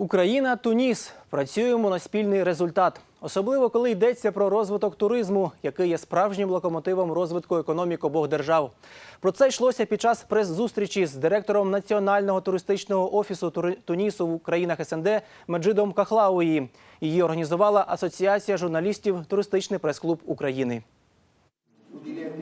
Україна, Туніс. Працюємо на спільний результат. Особливо коли йдеться про розвиток туризму, який є справжнім локомотивом розвитку економік обох держав. Про це йшлося під час прес-зустрічі з директором Національного туристичного офісу Тунісу в країнах СНД Меджидом Кахлауї. Її організувала Асоціація журналістів Туристичний прес-клуб України.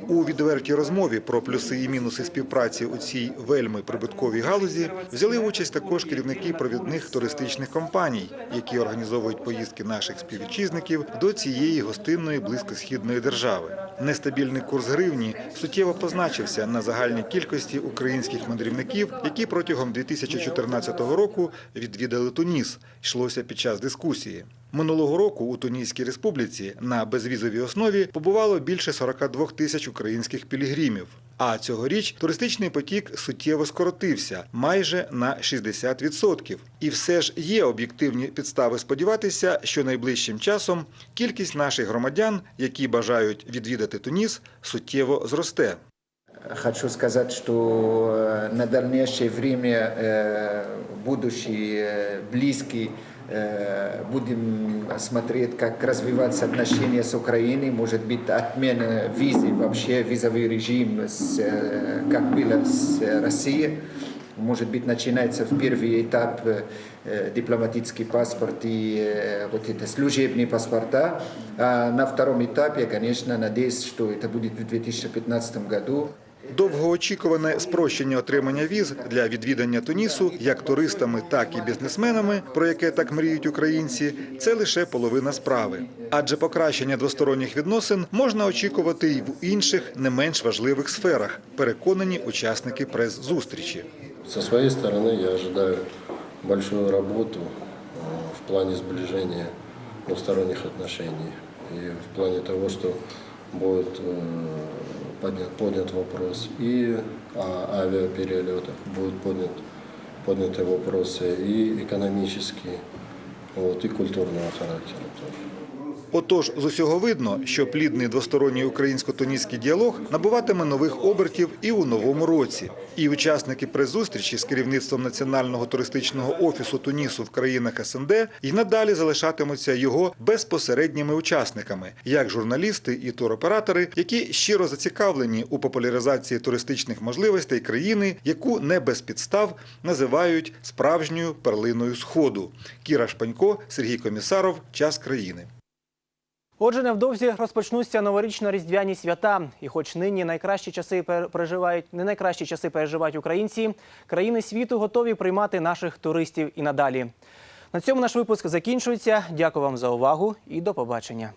У відвертій розмові про плюси і мінуси співпраці у цій вельми прибутковій галузі взяли участь також керівники провідних туристичних компаній, які організовують поїздки наших співвітчизників до цієї гостинної близькосхідної держави. Нестабільний курс гривні суттєво позначився на загальній кількості українських мандрівників, які протягом 2014 року відвідали Туніс. Йшлося під час дискусії. Минулого року у Тунійській республіці на безвізовій основі побувало більше 42 тисяч українських пілігримів. А цьогоріч туристичний потік суттєво скоротився майже на 60%. І все ж є об'єктивні підстави сподіватися, що найближчим часом кількість наших громадян, які бажають відвідати Туніс, суттєво зросте. Хочу сказать, что э, на дальнейшее время, э, будущий, э, близкий, э, будем смотреть, как развиваться отношения с Украиной, может быть, отмена визы, вообще визовый режим, с, э, как было с э, Россией. Может быть, начинается в первый этап э, дипломатический паспорт и э, вот это служебные паспорта. А на втором этапе, конечно, надеюсь, что это будет в 2015 году. Довгоочікуване спрощення отримання віз для відвідання Тунісу як туристами, так і бізнесменами, про яке так мріють українці, це лише половина справи. Адже покращення двосторонніх відносин можна очікувати й в інших не менш важливих сферах, переконані учасники прес-зустрічі. Со своей стороны я ожидаю большую работу э, в плане сближения двусторонних отношений и в плане того, что будет э, поднят, поднят вопрос и о авиаперелетах, будут поднят, подняты вопросы и экономические, вот, и культурного характера тоже. Отож, з усього видно, що плідний двосторонній українсько-туніський діалог набуватиме нових обертів і у новому році. І учасники прес-зустрічі з керівництвом Національного туристичного офісу Тунісу в країнах СНД і надалі залишатимуться його безпосередніми учасниками, як журналісти і туроператори, які щиро зацікавлені у популяризації туристичних можливостей країни, яку не без підстав називають справжньою перлиною сходу. Кіра Шпанько, Сергій Комісаров, час країни. Отже, невдовзі розпочнуться новорічно-різдвяні свята. І хоч нині найкращі часи переживають, не найкращі часи переживають українці, країни світу готові приймати наших туристів і надалі. На цьому наш випуск закінчується. Дякую вам за увагу і до побачення.